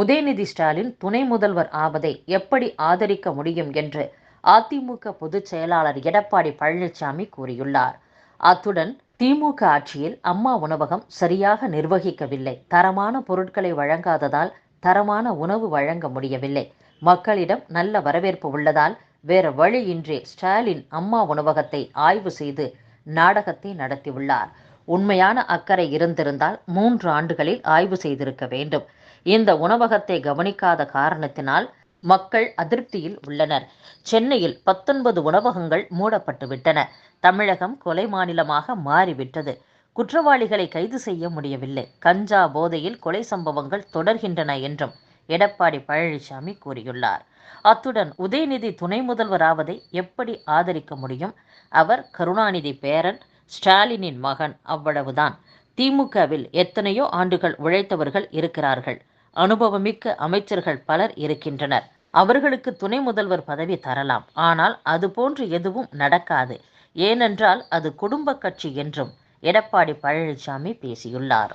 உதயநிதி ஸ்டாலின் துணை முதல்வர் ஆவதை எப்படி ஆதரிக்க முடியும் என்று அதிமுக பொதுச் செயலாளர் எடப்பாடி பழனிசாமி கூறியுள்ளார். அத்துடன் திமுக ஆட்சியில் அம்மா உணவகம் சரியாக நிர்வகிக்கவில்லை. தரமான பொருட்களை வழங்காததால் தரமான உணவு வழங்க முடியவில்லை. மக்களிடம் நல்ல வரவேற்பு உள்ளதால் வேற வழியின்றி ஸ்டாலின் அம்மா உணவகத்தை ஆய்வு செய்து நாடகத்தை நடத்தியுள்ளார். உண்மையான அக்கறை இருந்திருந்தால் மூன்று ஆண்டுகளில் ஆய்வு செய்திருக்க வேண்டும். இந்த உணவகத்தை கவனிக்காத காரணத்தினால் மக்கள் அதிருப்தியில் உள்ளனர். சென்னையில் பத்தொன்பது உணவகங்கள் மூடப்பட்டுவிட்டன. தமிழகம் கொலை மாநிலமாக மாறிவிட்டது. குற்றவாளிகளை கைது செய்ய முடியவில்லை. கஞ்சா போதையில் கொலை சம்பவங்கள் தொடர்கின்றன என்றும் எடப்பாடி பழனிசாமி கூறியுள்ளார். அத்துடன் உதயநிதி துணை முதல்வராவதை எப்படி ஆதரிக்க முடியும்? அவர் கருணாநிதி பேரன் ஸ்டாலினின் மகன் அவ்வளவுதான். திமுகவில் எத்தனையோ ஆண்டுகள் உழைத்தவர்கள் இருக்கிறார்கள். அனுபவமிக்க அமைச்சர்கள் பலர் இருக்கின்றனர். அவர்களுக்கு துணை முதல்வர் பதவி தரலாம். ஆனால் அது போன்று எதுவும் நடக்காது. ஏனென்றால் அது குடும்ப கட்சி என்றும் எடப்பாடி பழனிசாமி பேசியுள்ளார்.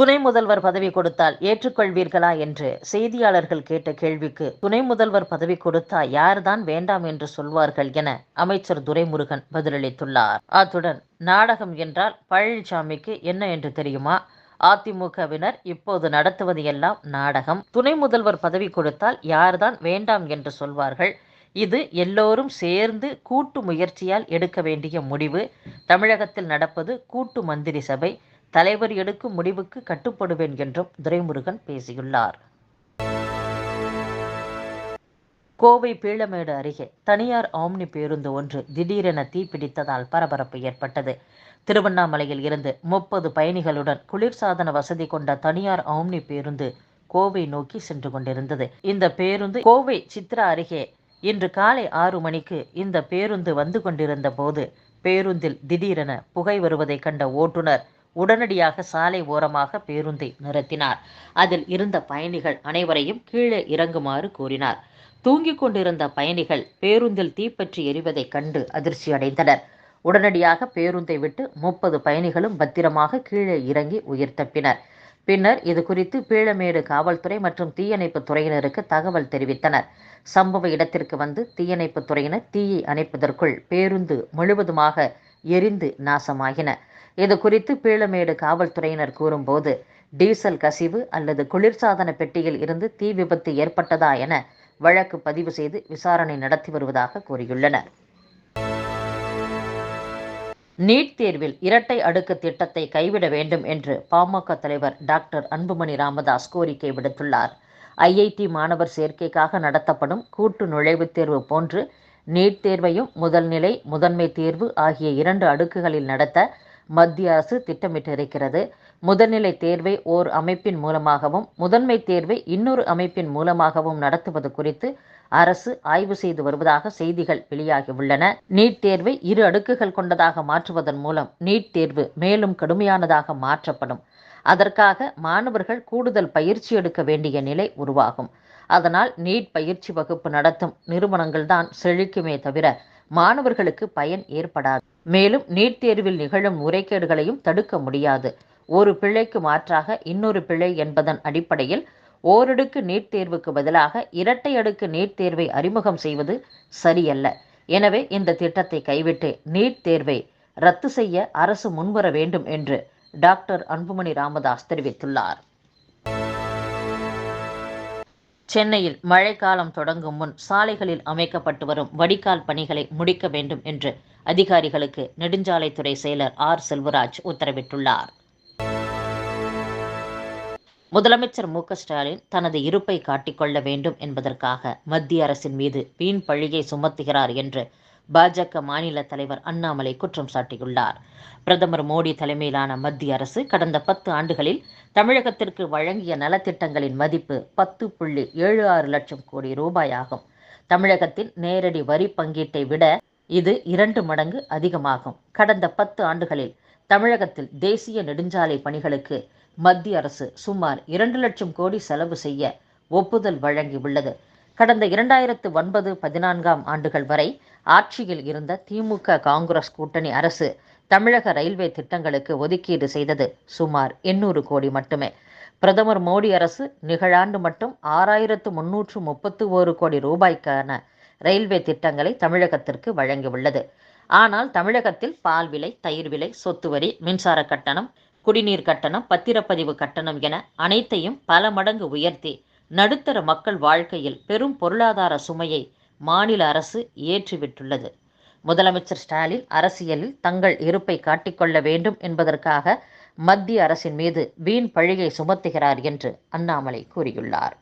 துணை முதல்வர் பதவி கொடுத்தால் ஏற்றுக்கொள்வீர்களா என்று செய்தியாளர்கள் கேட்ட கேள்விக்கு துணை முதல்வர் பதவி கொடுத்தா யார்தான் வேண்டாம் என்று சொல்வார்கள் என அமைச்சர் துரைமுருகன் பதிலளித்துள்ளார். அத்துடன் நாடகம் என்றால் பழனிசாமிக்கு என்ன என்று தெரியுமா? அதிமுகவினர் இப்போது நடத்துவது எல்லாம் நாடகம். துணை முதல்வர் பதவி கொடுத்தால் யார்தான் வேண்டாம் என்று சொல்வார்கள்? இது எல்லோரும் சேர்ந்து கூட்டு முயற்சியால் எடுக்க வேண்டிய முடிவு. தமிழகத்தில் நடப்பது கூட்டு மந்திரி சபை. தலைவர் எடுக்கும் முடிவுக்கு கட்டுப்படுவேன் என்றும் துரைமுருகன் பேசியுள்ளார். கோவை பீளமேடு அருகே தனியார் ஆம்னி பேருந்து ஒன்று திடீரென தீப்பிடித்ததால் பரபரப்பு ஏற்பட்டது. திருவண்ணாமலையில் இருந்து முப்பது பயணிகளுடன் குளிர்சாதன வசதி கொண்ட தனியார் ஆம்னி பேருந்து கோவை நோக்கி சென்று கொண்டிருந்தது. இந்த பேருந்து கோவை சித்ரா அருகே இன்று காலை ஆறு மணிக்கு இந்த பேருந்து வந்து கொண்டிருந்த போது பேருந்தில் திடீரென புகை வருவதை கண்ட ஓட்டுநர் உடனடியாக சாலை ஓரமாக பேருந்தை நிறுத்தினார். அதில் இருந்த பயணிகள் அனைவரையும் கீழே இறங்குமாறு கூறினார். தூங்கிக் கொண்டிருந்த பயணிகள் பேருந்தில் தீப்பற்றி எரிவதைக் கண்டு அதிர்ச்சி அடைந்தனர். உடனடியாக பேருந்தை விட்டு முப்பது பயணிகளும் பத்திரமாக கீழே இறங்கி உயிர் தப்பினர். பின்னர் இது குறித்து பீளமேடு காவல்துறை மற்றும் தீயணைப்பு துறையினருக்கு தகவல் தெரிவித்தனர். சம்பவ இடத்திற்கு வந்து தீயணைப்பு துறையினர் தீயை அணைப்பதற்குள் பேருந்து முழுவதுமாக எரிந்து நாசமாகின. இது குறித்து பீளமேடு காவல்துறையினர் கூறும்போது டீசல் கசிவு அல்லது குளிர்சாதன பெட்டியில் இருந்து தீ விபத்து ஏற்பட்டதா என வழக்கு பதிவு செய்து விசாரணை நடத்தி வருவதாக கூறியுள்ளனர். நீட் தேர்வில் இரட்டை அடுக்கு திட்டத்தை கைவிட வேண்டும் என்று பாமக தலைவர் டாக்டர் அன்புமணி ராமதாஸ் கோரிக்கை விடுத்துள்ளார். ஐஐடி மாணவர் சேர்க்கைக்காக நடத்தப்படும் கூட்டு நுழைவுத் தேர்வு போன்று நீட் தேர்வையும் முதல்நிலை முதன்மை தேர்வு ஆகிய இரண்டு அடுக்குகளில் நடத்த மத்திய அரசு திட்டமிட்டிருக்கிறது முதல்நிலை தேர்வை ஓர் அமைப்பின் மூலமாகவும் முதன்மை தேர்வை இன்னொரு அமைப்பின் மூலமாகவும் நடத்துவது குறித்து அரசு ஆய்வு செய்து வருவதாக செய்திகள் வெளியாகியுள்ளன நீட் தேர்வை இரு அடுக்குகள் கொண்டதாக மாற்றுவதன் மூலம் நீட் தேர்வு மேலும் கடுமையானதாக மாற்றப்படும். அதற்காக மாணவர்கள் கூடுதல் பயிற்சி எடுக்க வேண்டிய நிலை உருவாகும். அதனால் நீட் பயிற்சி வகுப்பு நடத்தும் நிறுவனங்கள் தான் செழிக்குமே தவிர மாணவர்களுக்கு பயன் ஏற்படாது. மேலும் நீட் தேர்வில் நிகழும் முறைகேடுகளையும் தடுக்க முடியாது. ஒரு பிழைக்கு மாற்றாக இன்னொரு பிழை என்பதன் அடிப்படையில் ஓரடுக்கு நீட் தேர்வுக்கு பதிலாக இரட்டை அடுக்கு நீட் தேர்வை அறிமுகம் செய்வது சரியல்ல. எனவே இந்த திட்டத்தை கைவிட்டு நீட் தேர்வை ரத்து செய்ய அரசு முன்வர வேண்டும் என்று டாக்டர் அன்புமணி ராமதாஸ் தெரிவித்துள்ளார். சென்னையில் மழைக்காலம் தொடங்கும் முன் சாலைகளில் அமைக்கப்பட்டு வரும் வடிகால் பணிகளை முடிக்க வேண்டும் என்று அதிகாரிகளுக்கு நெடுஞ்சாலைத்துறை செயலர் ஆர் செல்வராஜ் உத்தரவிட்டுள்ளார். முதலமைச்சர் மு ஸ்டாலின் தனது இருப்பை காட்டிக்கொள்ள வேண்டும் என்பதற்காக மத்திய அரசின் மீது வீண் பழியை சுமத்துகிறார் என்று பாஜக மாநில தலைவர் அண்ணாமலை குற்றம் சாட்டியுள்ளார். பிரதமர் மோடி தலைமையிலான மத்திய அரசு கடந்த பத்து ஆண்டுகளில் தமிழகத்திற்கு வழங்கிய நலத்திட்டங்களின் மதிப்பு பத்து புள்ளி ஏழு ஆறு லட்சம் கோடி ரூபாயாகும். தமிழகத்தின் நேரடி வரி பங்கீட்டை விட இது இரண்டு மடங்கு அதிகமாகும். கடந்த பத்து ஆண்டுகளில் தமிழகத்தில் தேசிய நெடுஞ்சாலை பணிகளுக்கு மத்திய அரசு சுமார் இரண்டு லட்சம் கோடி செலவு செய்ய ஒப்புதல் வழங்கியுள்ளது. கடந்த இரண்டாயிரத்து ஒன்பது பதினான்காம் ஆண்டுகள் வரை ஆட்சியில் இருந்த திமுக காங்கிரஸ் கூட்டணி அரசு தமிழக ரயில்வே திட்டங்களுக்கு ஒதுக்கீடு செய்தது சுமார் எண்ணூறு கோடி மட்டுமே. பிரதமர் மோடி அரசு நிகழாண்டு மட்டும் ஆறாயிரத்து முன்னூற்று முப்பத்து ஓரு கோடி ரூபாய்க்கான ரயில்வே திட்டங்களை தமிழகத்திற்கு வழங்கியுள்ளது. ஆனால் தமிழகத்தில் பால் விலை தயிர் விலை சொத்து வரி மின்சார கட்டணம் குடிநீர் கட்டணம் பத்திரப்பதிவு கட்டணம் என அனைத்தையும் பல மடங்கு உயர்த்தி நடுத்தர மக்கள் வாழ்க்கையில் பெரும் பொருளாதார சுமையை மாநில அரசு ஏற்றிவிட்டுள்ளது. முதலமைச்சர் ஸ்டாலின் அரசியலில் தங்கள் இருப்பை காட்டிக்கொள்ள வேண்டும் என்பதற்காக மத்திய அரசின் மீது வீண் பழியை சுமத்துகிறார் என்று அண்ணாமலை கூறியுள்ளார்.